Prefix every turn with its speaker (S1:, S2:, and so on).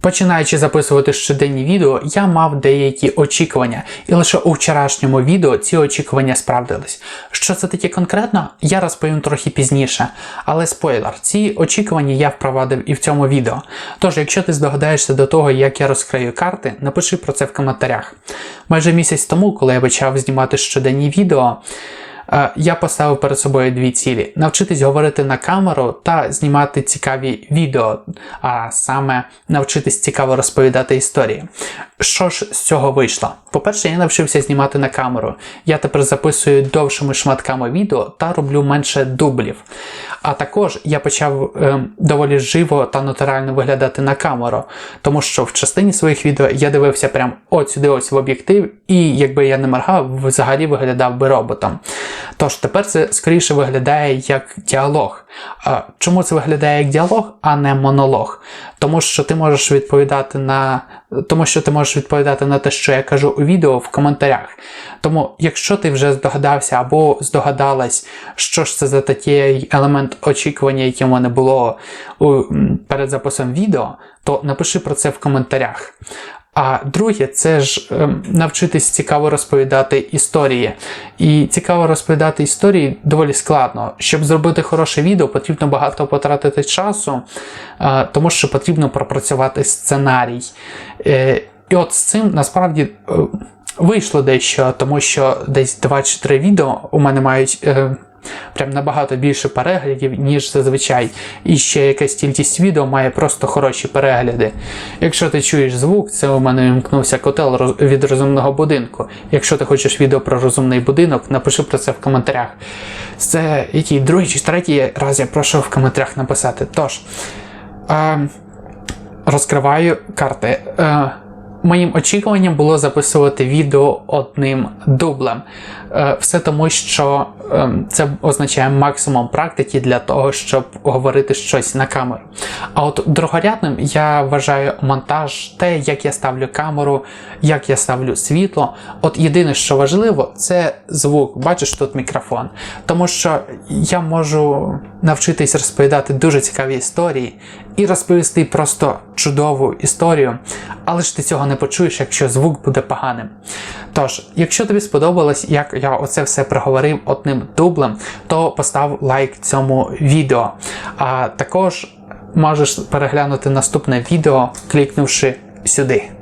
S1: Починаючи записувати щоденні відео, я мав деякі очікування, і лише у вчорашньому відео ці очікування справдились. Що це таке конкретно, я розповім трохи пізніше. Але спойлер, ці очікування я впровадив і в цьому відео. Тож, якщо ти здогадаєшся до того, як я розкрию карти, напиши про це в коментарях. Майже місяць тому, коли я почав знімати щоденні відео, я поставив перед собою дві цілі: навчитись говорити на камеру та знімати цікаві відео, а саме навчитись цікаво розповідати історії. Що ж з цього вийшло? По-перше, я навчився знімати на камеру. Я тепер записую довшими шматками відео та роблю менше дублів. А також я почав е, доволі живо та натурально виглядати на камеру, тому що в частині своїх відео я дивився прям от сюди ось в об'єктив, і якби я не моргав, взагалі виглядав би роботом. Тож тепер це скоріше виглядає як діалог. Чому це виглядає як діалог, а не монолог? Тому що ти можеш відповідати на тому, що ти можеш відповідати на те, що я кажу у відео в коментарях. Тому, якщо ти вже здогадався або здогадалась, що ж це за такий елемент очікування, яке в мене було перед записом відео, то напиши про це в коментарях. А друге, це ж ем, навчитись цікаво розповідати історії. І цікаво розповідати історії доволі складно. Щоб зробити хороше відео, потрібно багато потратити часу, е, тому що потрібно пропрацювати сценарій. Е, і от з цим насправді е, вийшло дещо, тому що десь 2 чи 3 відео у мене мають. Прям набагато більше переглядів, ніж зазвичай. І ще якась кількість відео має просто хороші перегляди. Якщо ти чуєш звук, це у мене вімкнувся котел від розумного будинку. Якщо ти хочеш відео про розумний будинок, напиши про це в коментарях. Це який другий чи третій раз я прошу в коментарях написати. Тож, е, розкриваю карти. Е, Моїм очікуванням було записувати відео одним дублем. Е, Все тому, що ем, це означає максимум практики для того, щоб говорити щось на камеру. А от другорядним я вважаю монтаж, те, як я ставлю камеру, як я ставлю світло. От єдине, що важливо, це звук. Бачиш тут мікрофон. Тому що я можу навчитись розповідати дуже цікаві історії і розповісти просто чудову історію, але ж ти цього не почуєш, якщо звук буде поганим. Тож, якщо тобі сподобалось, як я оце все проговорив одним дублем, то постав лайк цьому відео. А також можеш переглянути наступне відео, клікнувши сюди.